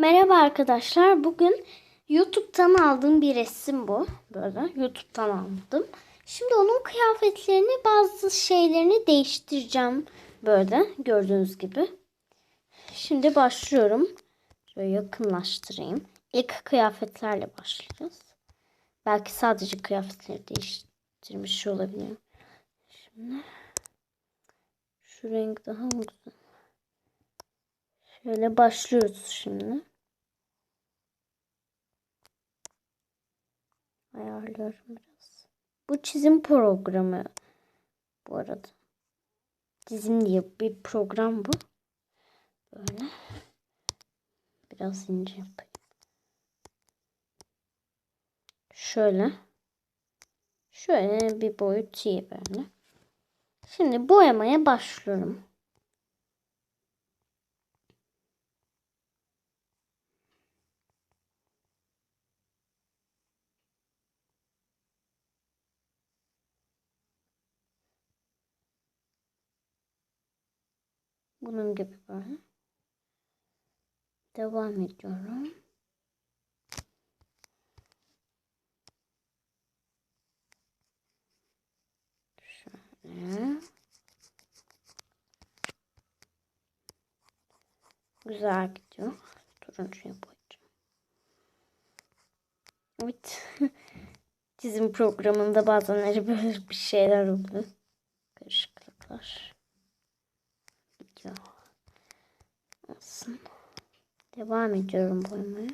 Merhaba arkadaşlar. Bugün YouTube'dan aldığım bir resim bu. Böyle YouTube'dan aldım. Şimdi onun kıyafetlerini bazı şeylerini değiştireceğim. Böyle gördüğünüz gibi. Şimdi başlıyorum. Şöyle yakınlaştırayım. İlk kıyafetlerle başlayacağız. Belki sadece kıyafetleri değiştirmiş olabilirim. Şimdi şu renk daha güzel? Şöyle başlıyoruz şimdi. Ayarlıyorum biraz. Bu çizim programı bu arada. Çizim diye bir program bu. Böyle. Biraz ince yapayım. Şöyle. Şöyle bir boyut iyi böyle. Şimdi boyamaya başlıyorum. Bunun gibi böyle. Devam ediyorum. Şöyle. Güzel gidiyor. Turuncuya boyayacağım. Evet. Çizim programında bazenleri böyle bir şeyler oluyor. Karışıklıklar. Gidiyor. Olsun. Devam ediyorum boyamaya.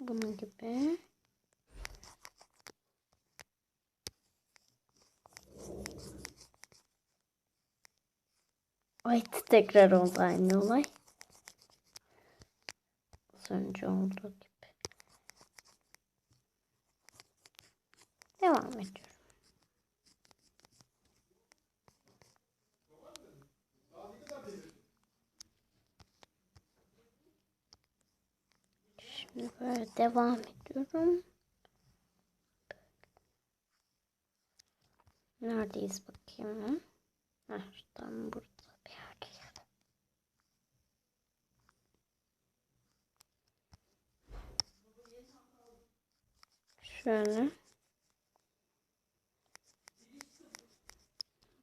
Bunun gibi. Ay tekrar oldu aynı olay. Az olduğu gibi. Devam ediyorum. Şimdi böyle devam ediyorum. Neredeyiz bakayım. Heh, burada bir yerdeyiz. Şöyle.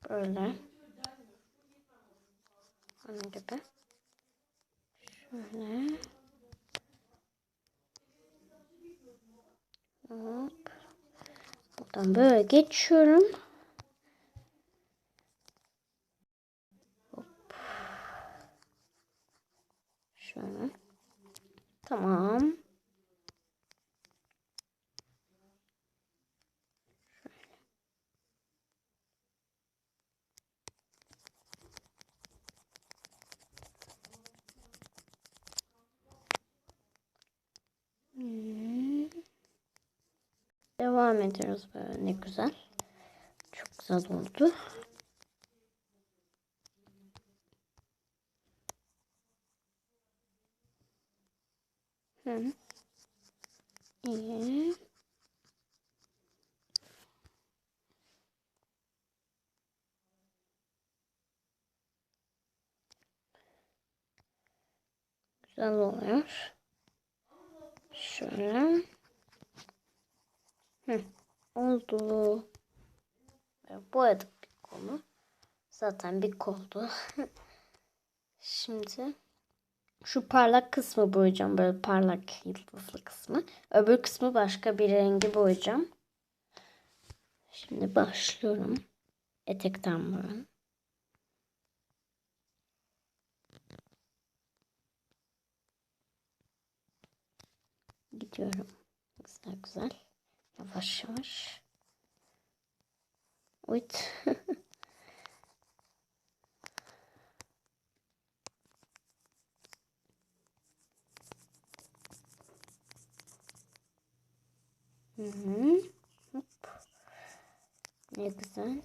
Böyle. Onun gibi. Şöyle. Hop. Buradan böyle geçiyorum. Hop. Şöyle. Tamam. Hmm. Devam ediyoruz böyle ne güzel. Çok güzel oldu. Hı. İyi. Güzel oluyor. Şöyle. Oldu. Boyadık bir kolu. Zaten bir koldu. Şimdi şu parlak kısmı boyayacağım. Böyle parlak yıldızlı kısmı. Öbür kısmı başka bir rengi boyayacağım. Şimdi başlıyorum. Etekten böyle. Gidiyorum. Güzel güzel. Yavaş yavaş. Uyt. Hı. Hop. Ne güzel.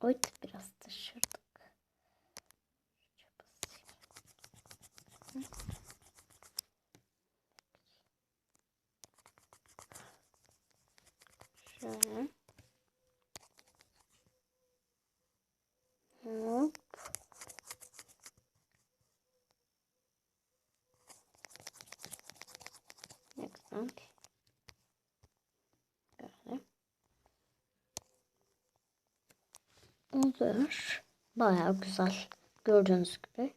Oyt biraz taşırdık. Şöyle. Hop. Ne güzel. Böyle. Olur. Bayağı güzel. Gördüğünüz gibi.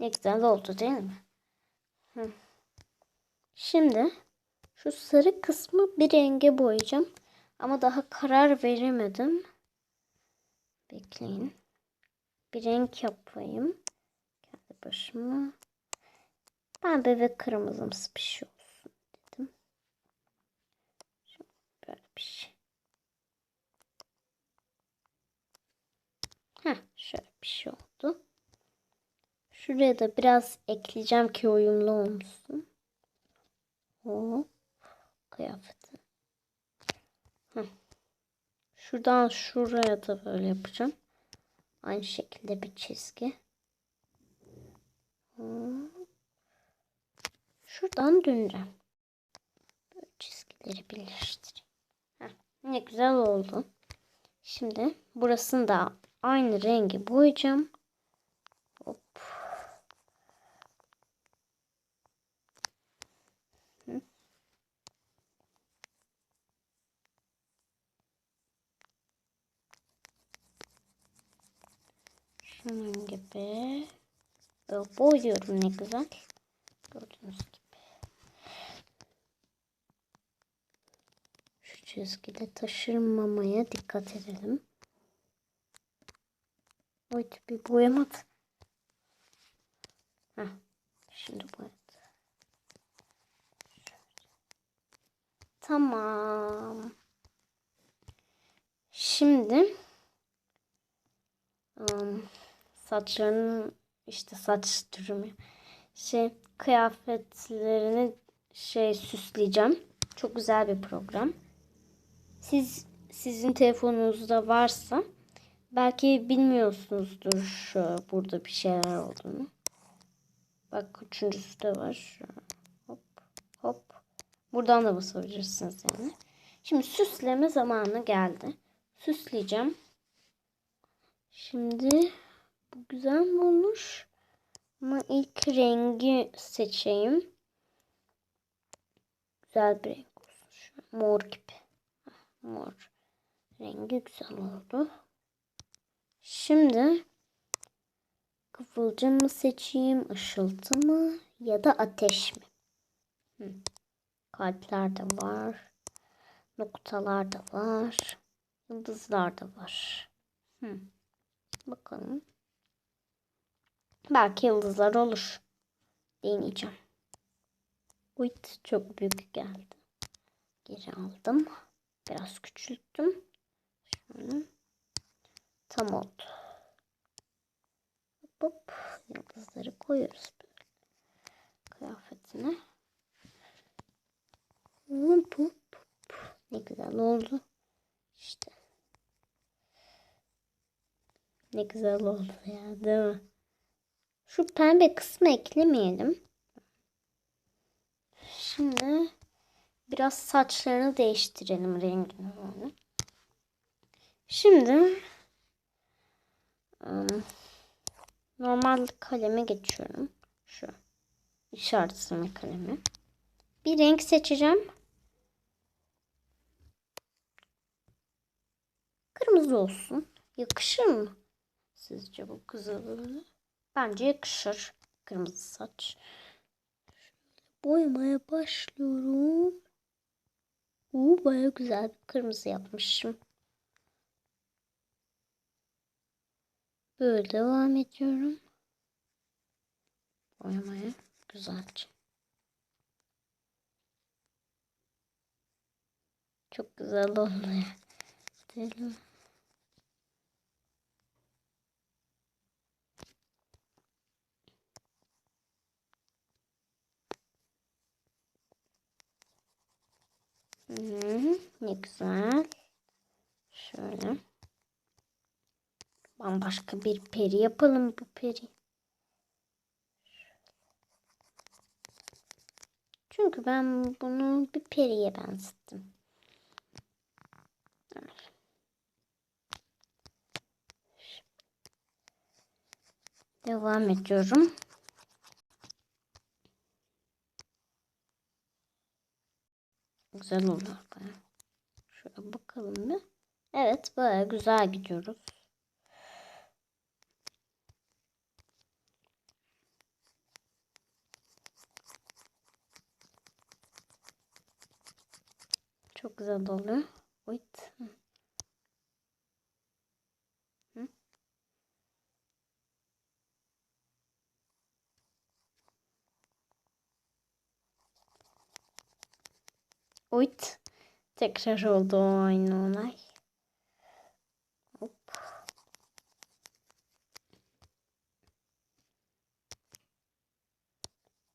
Ne güzel oldu değil mi? Şimdi şu sarı kısmı bir renge boyayacağım. Ama daha karar veremedim. Bekleyin. Bir renk yapayım. Kendi başıma. Ben bebek kırmızımsı bir şey olsun dedim. Şöyle böyle bir şey. Heh, şöyle bir şey oldu. Şuraya da biraz ekleyeceğim ki uyumlu olsun. Hop. Kıyafeti. Hı. Şuradan şuraya da böyle yapacağım. Aynı şekilde bir çizgi. Şuradan döneceğim. Böyle çizgileri birleştireyim. Heh, ne güzel oldu. Şimdi burasını da aynı rengi boyayacağım. Şunun gibi. Boyuyorum ne güzel. Gördüğünüz gibi. Şu çizgide taşırmamaya dikkat edelim. Oy bir boyamadı. Heh, şimdi boyadı. Tamam. Şimdi um, saçlarının işte saç türümü şey kıyafetlerini şey süsleyeceğim. Çok güzel bir program. Siz sizin telefonunuzda varsa belki bilmiyorsunuzdur şu burada bir şeyler olduğunu. Bak üçüncüsü de var. Şu. Hop hop. Buradan da basabilirsiniz yani. Şimdi süsleme zamanı geldi. Süsleyeceğim. Şimdi bu güzel olmuş? Ama ilk rengi seçeyim. Güzel bir renk olsun. Şu mor gibi. Mor rengi güzel oldu. Şimdi kıvılcım mı seçeyim, ışıltı mı ya da ateş mi? Hı. Kalpler de var. Noktalar da var. Yıldızlar da var. Hı. Bakalım. Belki yıldızlar olur. Deneyeceğim. Uyt çok büyük geldi. Geri aldım. Biraz küçülttüm. Şöyle. Tam oldu. Hop. Yıldızları koyuyoruz. Kıyafetine. Hop hop hop. Ne güzel oldu. İşte. Ne güzel oldu ya değil mi? Şu pembe kısmı eklemeyelim. Şimdi biraz saçlarını değiştirelim rengini. Şimdi normal kaleme geçiyorum. Şu işaretleme kalemi. Bir renk seçeceğim. Kırmızı olsun. Yakışır mı? Sizce bu böyle? Bence yakışır. Kırmızı saç. Boyamaya başlıyorum. Uuu baya güzel bir kırmızı yapmışım. Böyle devam ediyorum. Boyamaya güzelce. Çok güzel oldu. Gidelim. Hı, ne güzel. Şöyle. Bambaşka bir peri yapalım bu peri. Çünkü ben bunu bir periye benzettim. Devam ediyorum. Güzel oluyor baya. Şöyle bakalım bir. Evet baya güzel gidiyoruz. Çok güzel oluyor. Wait. Wait. Tekrar oldu aynı olay. Hop.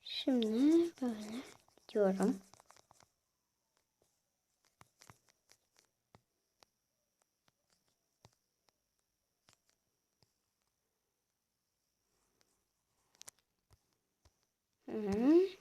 Şimdi böyle gidiyorum. Hı -hı.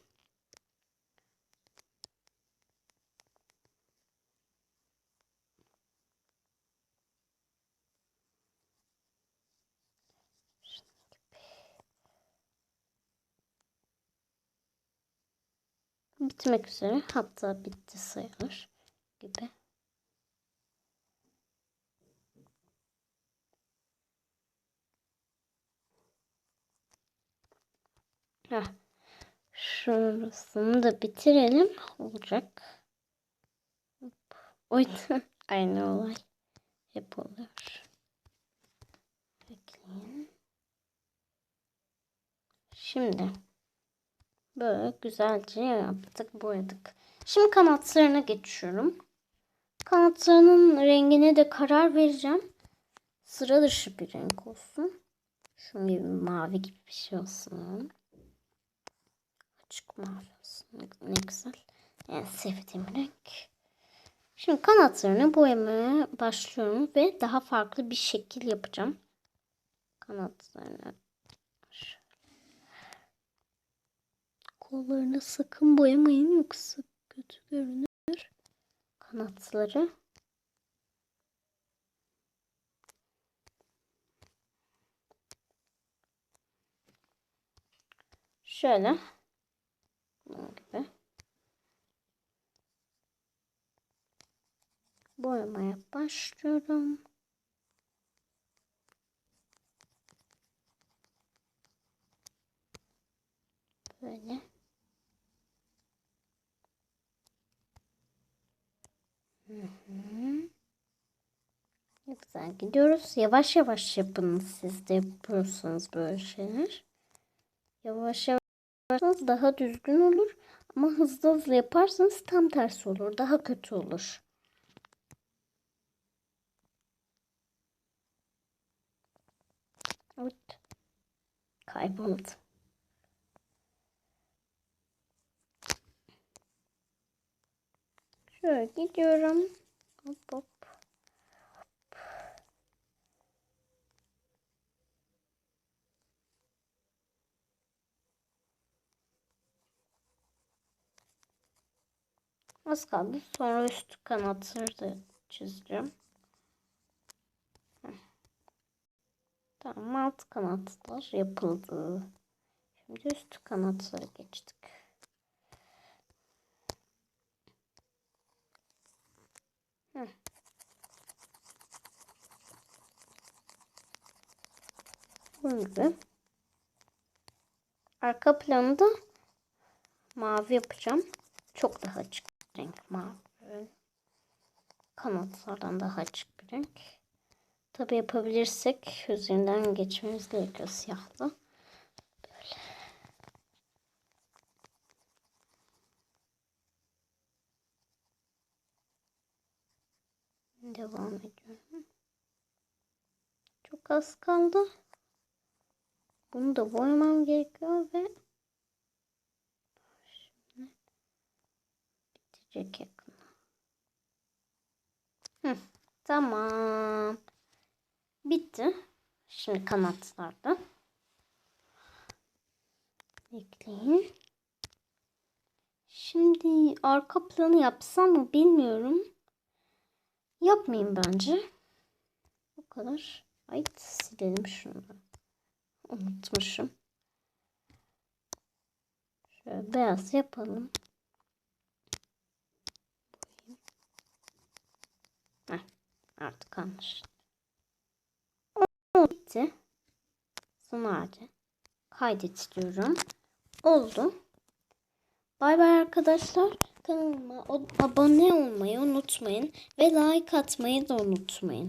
Bitmek üzere. Hatta bitti sayılır gibi. Heh. Şurasını da bitirelim. Olacak. Oy, aynı olay. Hep oluyor. Bekleyin. Şimdi böyle güzelce yaptık, boyadık. Şimdi kanatlarına geçiyorum. Kanatlarının rengine de karar vereceğim. Sıra dışı bir renk olsun. Şunun gibi mavi gibi bir şey olsun. Açık mavi olsun. Ne güzel. En sevdiğim renk. Şimdi kanatlarını boyamaya başlıyorum ve daha farklı bir şekil yapacağım. Kanatlarını kollarını sakın boyamayın yoksa kötü görünür. Kanatları şöyle bunun gibi boyamaya başlıyorum. Böyle. Güzel gidiyoruz. Yavaş yavaş yapın siz de yapıyorsanız böyle şeyler. Yavaş yavaş daha düzgün olur. Ama hızlı hızlı yaparsanız tam tersi olur. Daha kötü olur. Evet. Kayboldu. Şöyle gidiyorum. Hop hop. Az kaldı. Sonra üst kanatları da çizeceğim. Tamam alt kanatlar yapıldı. Şimdi üst kanatlara geçtik. Bunun gibi. Arka planı da mavi yapacağım. Çok daha açık bir renk mavi. Kanatlardan daha açık bir renk. Tabi yapabilirsek üzerinden geçmemiz gerekiyor siyahla. Böyle. Devam ediyorum. Çok az kaldı. Bunu da boyamam gerekiyor ve şimdi bitecek yakında. Tamam. Bitti. Şimdi kanatlarda. Bekleyin. Şimdi arka planı yapsam mı bilmiyorum. Yapmayayım bence. Bu kadar. Ay silelim şunu. Unutmuşum. Şöyle beyaz yapalım. Heh, artık anlaşıldı. Bitti. Son hali. Kaydet diyorum. Oldu. Bay bay arkadaşlar. Kanalıma abone olmayı unutmayın. Ve like atmayı da unutmayın.